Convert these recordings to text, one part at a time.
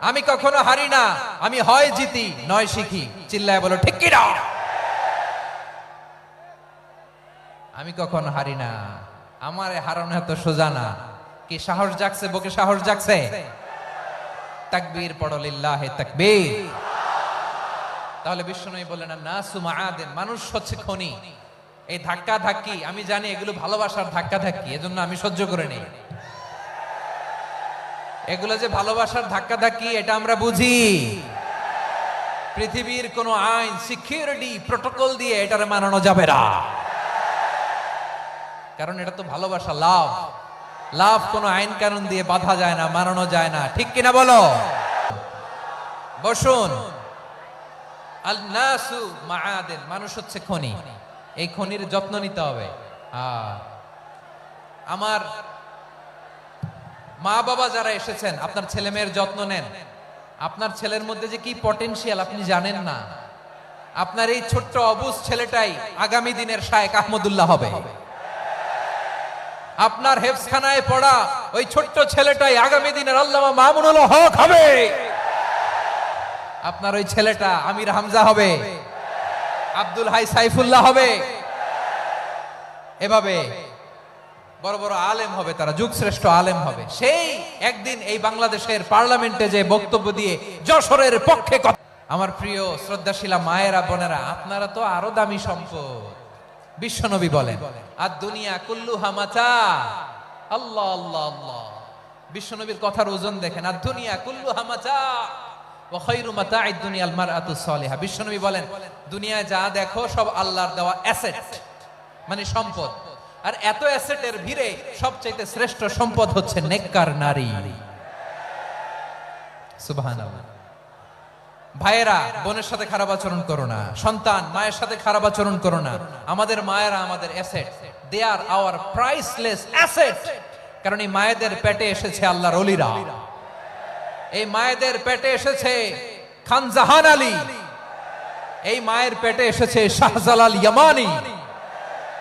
আমি কখনো হারি না। আমি হয় জিতি, নয় শিখি। চিল্লায় বলো, ঠিক আমি কখনো হারি না। আমার হারানো এত সোজা না। কি সাহস জাগছে বুকে সাহস জাগছে? তাকবীর তাকবীর। তাহলে না সুমা আদেন মানুষ হচ্ছে খনি। এই ধাক্কা ধাক্কি, আমি জানি এগুলো ভালোবাসার ধাক্কা ধাক্কি, এজন্য আমি সহ্য করে নেই। এগুলো যে ভালোবাসার ধাক্কা ধাক্কি এটা আমরা বুঝি। পৃথিবীর কোন আইন সিকিউরিটি প্রোটোকল দিয়ে এটারে মানানো যাবে না। কারণ এটা তো ভালোবাসা, লাভ। লাভ কোনো আইন কানুন দিয়ে বাধা যায় না, মানানো যায় না। ঠিক কিনা বলো? বসুন। মানুষ হচ্ছে খনি। এই খনির যত্ন নিতে হবে। আমার মা বাবা যারা এসেছেন, আপনার ছেলে মেয়ের যত্ন নেন। আপনার ছেলের মধ্যে যে কি পটেনশিয়াল আপনি জানেন না। আপনার এই ছোট্ট অবুজ ছেলেটাই আগামী দিনের শায়েক আহমদুল্লাহ হবে। আপনার হেফসখানায় পড়া ওই ছোট্ট ছেলেটাই আগামী দিনের আল্লামা মামুনুল হক হবে। আপনার ওই ছেলেটা আমির হামজা হবে। আব্দুল হাই সাইফুল্লাহ হবে। এভাবে বড় বড় আলেম হবে, তারা যুগ শ্রেষ্ঠ আলেম হবে। সেই একদিন এই বাংলাদেশের পার্লামেন্টে যে বক্তব্য দিয়ে যশোরের পক্ষে আমার প্রিয় শ্রদ্ধাশীলা মায়েরা, বোনেরা, আপনারা তো আরও দামি সম্পদ। বিশ্বনবী বলেন আর দুনিয়া কুল্লু হামাচা আল্লাহ আল্লাহ আল্লাহ। বিশ্বনবীর কথার ওজন দেখেন আর দুনিয়া কুল্লু হামাচা বিশ্বনবী বলেন, দুনিয়ায় যা দেখো সব আল্লাহর দেওয়া অ্যাসেট মানে সম্পদ। আর এত অ্যাসেটের ভিড়ে সবচাইতে শ্রেষ্ঠ সম্পদ হচ্ছে নেককার নারী। ভাইয়েরা, বোনের সাথে খারাপ আচরণ করো না। সন্তান, মায়ের সাথে খারাপ আচরণ করো না। আমাদের মায়েরা আমাদের asset. They are our priceless asset কারণ এই মায়েদের পেটে এসেছে আল্লাহর অলিরা। এই মায়েদের পেটে এসেছে খান জাহান আলী। এই মায়ের পেটে এসেছে শাহজালাল ইয়ামানি।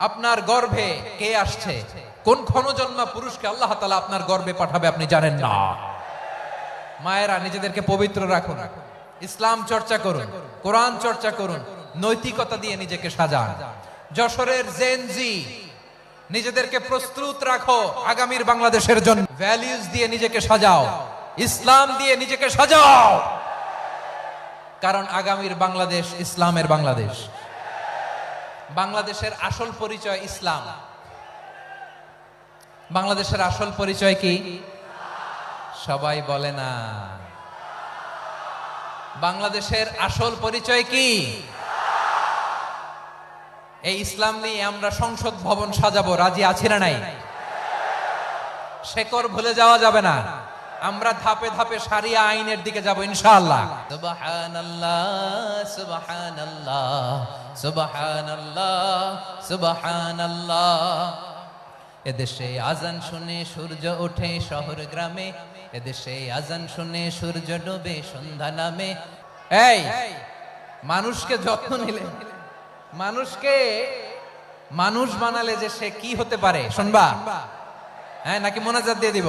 আপনার গর্ভে কে আসছে? কোন ক্ষণজন্মা পুরুষকে আল্লাহ তালা আপনার গর্বে পাঠাবে আপনি জানেন না। মায়েরা, নিজেদেরকে পবিত্র রাখুন। ইসলাম চর্চা করুন, কোরআন চর্চা করুন, নৈতিকতা দিয়ে নিজেকে সাজান। যশোরের জেনজি নিজেদেরকে প্রস্তুত রাখো আগামীর বাংলাদেশের জন্য। ভ্যালিউজ দিয়ে নিজেকে সাজাও, ইসলাম দিয়ে নিজেকে সাজাও। কারণ আগামীর বাংলাদেশ ইসলামের বাংলাদেশ। বাংলাদেশের আসল পরিচয় ইসলাম। বাংলাদেশের আসল পরিচয় কি? সবাই বলে না। বাংলাদেশের আসল পরিচয় কি? এই ইসলাম নিয়ে আমরা সংসদ ভবন সাজাবো, রাজি আছি না নাই? শেকর ভুলে যাওয়া যাবে না। আমরা ধাপে ধাপে সারিয়া আইনের দিকে যাব ইনশাআল্লাহ। সুবহানাল্লাহ সুবহানাল্লাহ সুবহানাল্লাহ সুবহানাল্লাহ। এদেশে আজান শুনে সূর্য ওঠে শহর গ্রামে এদেশে আজান শুনে সূর্য ডোবে সন্ধ্যা নামে। এই মানুষকে যত্ন নিলে মানুষকে মানুষ বানালে যে সে কি হতে পারে? শুনবা? হ্যাঁ নাকি মোনাজাত দিয়ে দিব?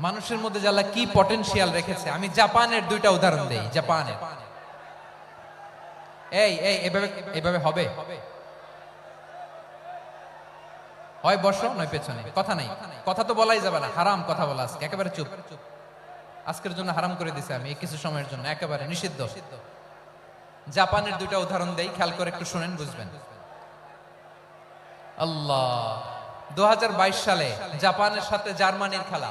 মানুষের মধ্যে যারা কি পটেনশিয়াল রেখেছে, আমি জাপানের দুইটা উদাহরণ দেই, জাপানের। এই এই, এভাবে এভাবে হবে? হয় বসো, নয় পেছনে। কথা নাই। কথা তো বলাই যাবে না। হারাম কথা বলা আজকে, একেবারে চুপ। আজকের জন্য হারাম করে দিছে আমি কিছু সময়ের জন্য, একেবারে নিষিদ্ধ। জাপানের দুইটা উদাহরণ দেই, খেয়াল করে একটু শুনেন, বুঝবেন। আল্লাহ। দু হাজার বাইশ সালে জাপানের সাথে জার্মানির খেলা।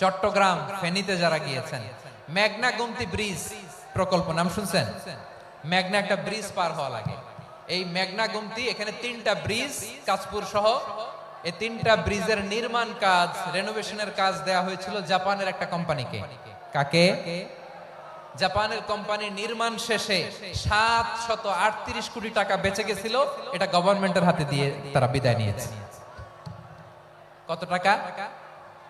চট্টগ্রাম ফেনীতে যারা গিয়েছেন, মেঘনা গুমতি ব্রিজ প্রকল্প, নাম শুনছেন? মেঘনা একটা ব্রিজ পার হওয়া লাগে। এই মেঘনা গুমতি, এখানে তিনটা ব্রিজ কাজপুর সহ, এই তিনটা ব্রিজের নির্মাণ কাজ রেনোভেশনের কাজ দেয়া হয়েছিল জাপানের একটা কোম্পানিকে কাকে? জাপানের কোম্পানি নির্মাণ শেষে সাত শত আটত্রিশ কোটি টাকা বেঁচে গেছিল, এটা গভর্নমেন্টের হাতে দিয়ে তারা বিদায় নিয়েছে। কত টাকা?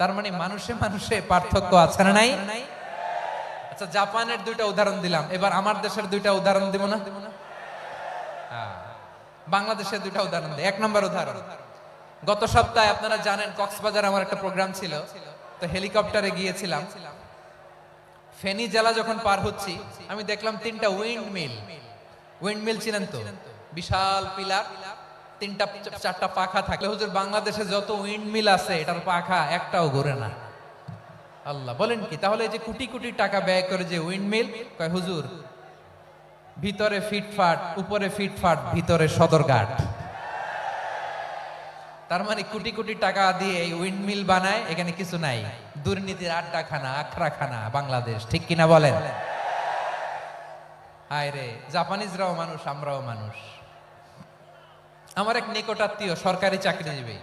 তার মানে মানুষে মানুষে পার্থক্য আছে না নাই? আচ্ছা জাপানের দুইটা উদাহরণ দিলাম। এবার আমার দেশের দুইটা উদাহরণ দিব না? হ্যাঁ। বাংলাদেশের দুইটা উদাহরণ দিই। এক নম্বর উদাহরণ। গত সপ্তাহে আপনারা জানেন, কক্সবাজার আমার একটা প্রোগ্রাম ছিল। তো হেলিকপ্টারে গিয়েছিলাম। ফেনী জেলা যখন পার হচ্ছি, আমি দেখলাম তিনটা উইন্ড মিল উইন্ড মিল ছিলেন তো? বিশাল পিলার। তিনটা চারটা পাখা থাকলে হুজুর বাংলাদেশে যত উইন্ড মিল আছে, এটার পাখা একটাও ঘুরে না। আল্লাহ, বলেন কি? তাহলে যে কোটি কোটি টাকা ব্যয় করে যে উইন্ড মিল কয় হুজুর, ভিতরে ফিটফাট, উপরে ফিটফাট, ভিতরে সদরঘাট। তার মানে কোটি কোটি টাকা দিয়ে এই উইন্ড মিল বানায়, এখানে কিছু নাই। দুর্নীতির আড্ডাখানা, আখড়াখানা বাংলাদেশ, ঠিক কিনা বলেন? হায় রে জাপানিজরাও মানুষ, আমরাও মানুষ। আমার এক নিকটাত্মীয় সরকারি চাকরিজীবী।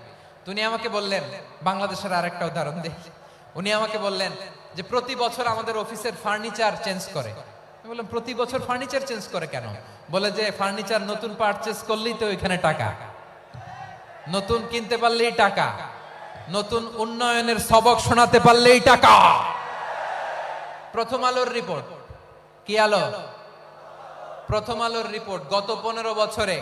তিনি আমাকে বললেন, বাংলাদেশের আরেকটা উদাহরণ দেখ উনি আমাকে বললেন যে, প্রতি বছর আমাদের অফিসের ফার্নিচার চেঞ্জ করে। বললাম, প্রতি বছর ফার্নিচার চেঞ্জ করে কেন? বলে যে, ফার্নিচার নতুন পারচেস করলেই তো ওইখানে টাকা। নতুন কিনতে পারলেই টাকা। নতুন উন্নয়নের সবক শোনাতে পারলেই টাকা। প্রথম আলোর রিপোর্ট কি আলো? প্রথম আলোর রিপোর্ট গত পনেরো বছরে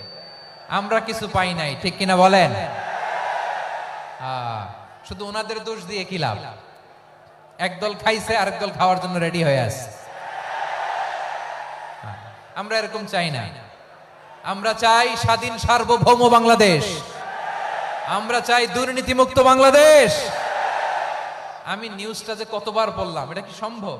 আমরা কিছু পাই নাই, ঠিক কিনা বলেন? শুধু ওনাদের দোষ দিয়ে কি লাভ? একদল খাইছে, আরেক দল খাওয়ার জন্য রেডি হয়ে আছে। আমরা এরকম চাই না। আমরা চাই স্বাধীন সার্বভৌম বাংলাদেশ। আমরা চাই দুর্নীতিমুক্ত বাংলাদেশ। আমি নিউজটা যে কতবার বললাম এটা কি সম্ভব?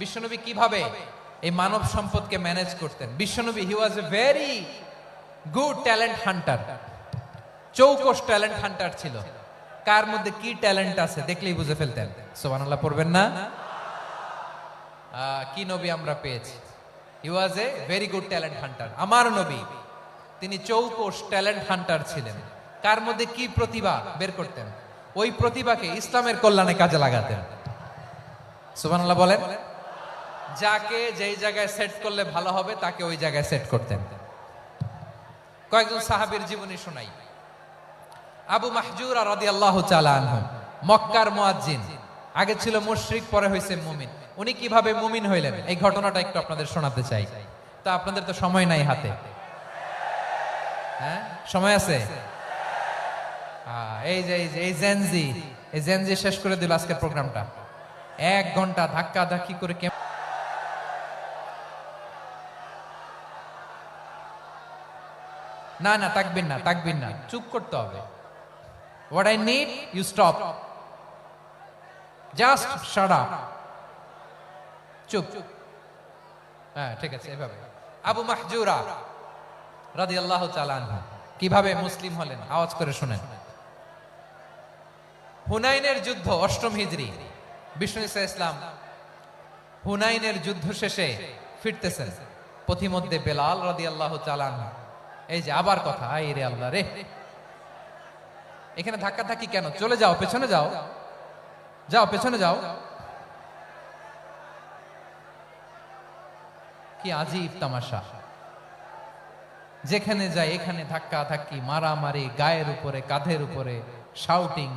বিশ্বনবী কীভাবে এই মানব সম্পদকে ম্যানেজ করতেন? বিশ্বনবী he was a very good talent hunter চৌকস talent hunter ছিল। কার মধ্যে কি ট্যালেন্ট আছে দেখলেই বুঝে ফেলতেন। সোবানাল্লাহ পড়বেন না? কি নবী আমরা পেয়েছি? He was a very good talent hunter আমার নবী, তিনি চৌকস ট্যালেন্ট হান্টার ছিলেন। কার মধ্যে কি প্রতিভা বের করতেন? ওই প্রতিভাকে ইসলামের কল্যাণে কাজে লাগাতেন। সুবহানাল্লাহ, বলেন? যাকে যেই জায়গায় সেট করলে ভালো হবে, তাকে ওই জায়গায় সেট করতেন কয়েকজন সাহাবীর জীবনী শোনাই। আবু মাহজুর রাদি আল্লাহ আনহু, মক্কার মুয়াজ্জিন। আগে ছিল মুশরিক, পরে হয়েছে মুমিন। উনি কীভাবে মুমিন হইলেন? এই ঘটনাটা একটু আপনাদের শোনাতে চাই। তা আপনাদের তো সময় নাই হাতে। হ্যাঁ? সময় আছে? এই যে, এই জেনজি এই জেনজি শেষ করে দিল আজকের প্রোগ্রামটা। এক ঘণ্টা ধাক্কা ধাক্কি করে কেম না না তাকবিন না তাকবিন না। চুপ করতে হবে। What I need you stop just up চুপ। হ্যাঁ ঠিক আছে, এভাবে। আবু মাহজুরা রাদিয়াল্লাহু তাআলা আনহু। কীভাবে মুসলিম হলেন? আওয়াজ করে শুনেন। হুনাইনের যুদ্ধ, অষ্টম হিজরি। বিষ্ণু ইসা ইসলাম হুনাইনের যুদ্ধ শেষে ফিরতেছেন। পথিমধ্যে বেলাল রাদিয়াল্লাহু তাআলা আনহু। এই যে আবার কথা আই রে আল্লাহ রে। এখানে ধাক্কা ধাক্কি কেন? চলে যাও, পেছনে যাও। যাও, পেছনে যাও। কি আজীব তামাশা। যেখানে যায় এখানে ধাক্কা ধাক্কি, মারামারি, গায়ের উপরে, কাঁধের উপরে শাউটিং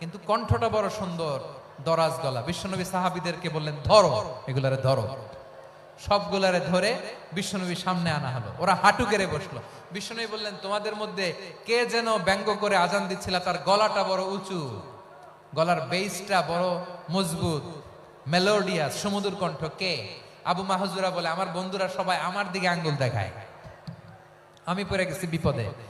কিন্তু কণ্ঠটা বড় সুন্দর, দরাজ গলা। বিশ্বনবী সাহাবিদেরকে বললেন, ধরো, এগুলারে ধরো। সবগুলারে ধরে বিশ্বনবী সামনে আনা হলো। ওরা হাঁটু কেড়ে বসল। বিশ্বনবী বললেন, তোমাদের মধ্যে কে যেন ব্যঙ্গ করে আজান দিচ্ছিল, তার গলাটা বড় উঁচু। গলার বেসটা বড় মজবুত, মেলোডিয়াস সমুদ্র কণ্ঠ। কে? আবু মাহজুরা বলে, আমার বন্ধুরা সবাই আমার দিকে আঙ্গুল দেখায়। আমি পড়ে গেছি বিপদে।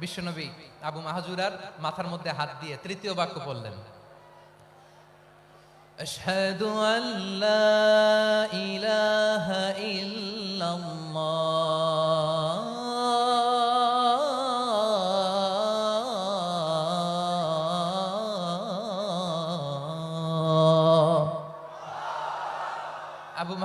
বিশ্বনবী আবু মাহাজুরার মাথার মধ্যে হাত দিয়ে তৃতীয় বাক্য বললেন أشهد أن لا إله إلا الله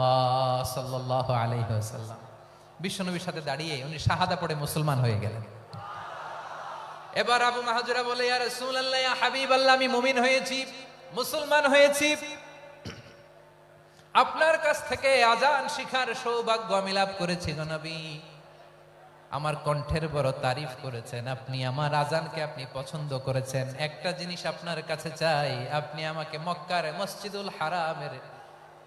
আলাইহি ওয়াসাল্লাম। বিশ্বনবীর সাথে দাঁড়িয়ে উনি শাহাদা পড়ে মুসলমান হয়ে গেলেন। এবার আবু মাহাজুরা বলে, ইয়া রাসূলুল্লাহ, ইয়া হাবিবাল্লাহ, আমি মুমিন হয়েছি, মুসলমান হয়েছি। আপনার কাছ থেকে আজান শিখার সৌভাগ্য আমি লাভ করেছি গো নবী। আমার কণ্ঠের বড় তারিফ করেছেন। আপনি আমার আজানকে আপনি পছন্দ করেছেন। একটা জিনিস আপনার কাছে চাই। আপনি আমাকে মক্কার মসজিদুল হারামের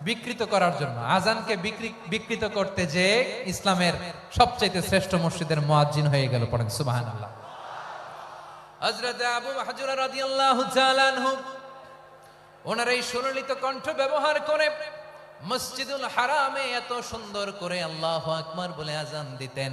বিকৃত করার জন্য। আজানকে বিকৃত করতে যে ইসলামের সবচাইতে শ্রেষ্ঠ মসজিদের মুয়াজ্জিন হয়ে গেল পড়েন আনহু, ওনার এই কণ্ঠ ব্যবহার করে মসজিদুল হারামে এত সুন্দর করে আল্লাহু বলে আজান দিতেন।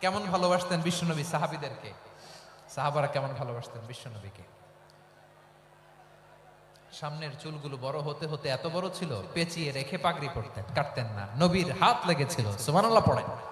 কেমন ভালোবাসতেন বিশ্বনবী সাহাবীদেরকে? সাহাবারা কেমন ভালোবাসতেন বিশ্বনবীকে? সামনের চুলগুলো বড় হতে হতে এত বড় ছিল, পেঁচিয়ে রেখে পাগড়ি পড়তেন কাটতেন না, নবীর হাত লেগেছিল, সুবহানাল্লাহ পড়েন।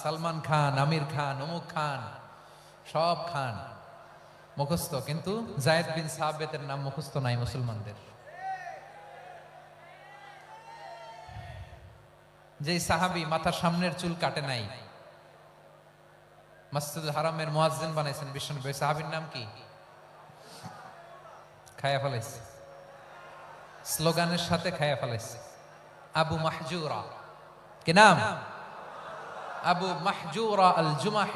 সালমান খান, আমির খান, অমুক খান, সব খান মুখস্থ। কিন্তু জায়েদ বিন সাবেতের নাম মুখস্থ নাই মুসলমানদের। যে সাহাবি মাথার সামনের চুল কাটে নাই, মসজিদুল হারামের মুয়াজ্জিন বানাইছেন বিষ্ণু সাহাবীর নাম কি? খায়া ফেলাইছে। স্লোগানের সাথে খায়া ফেলাইছে। আবু মাহজুরা। কি নাম? আবু মাহজুরা আল জুমাহি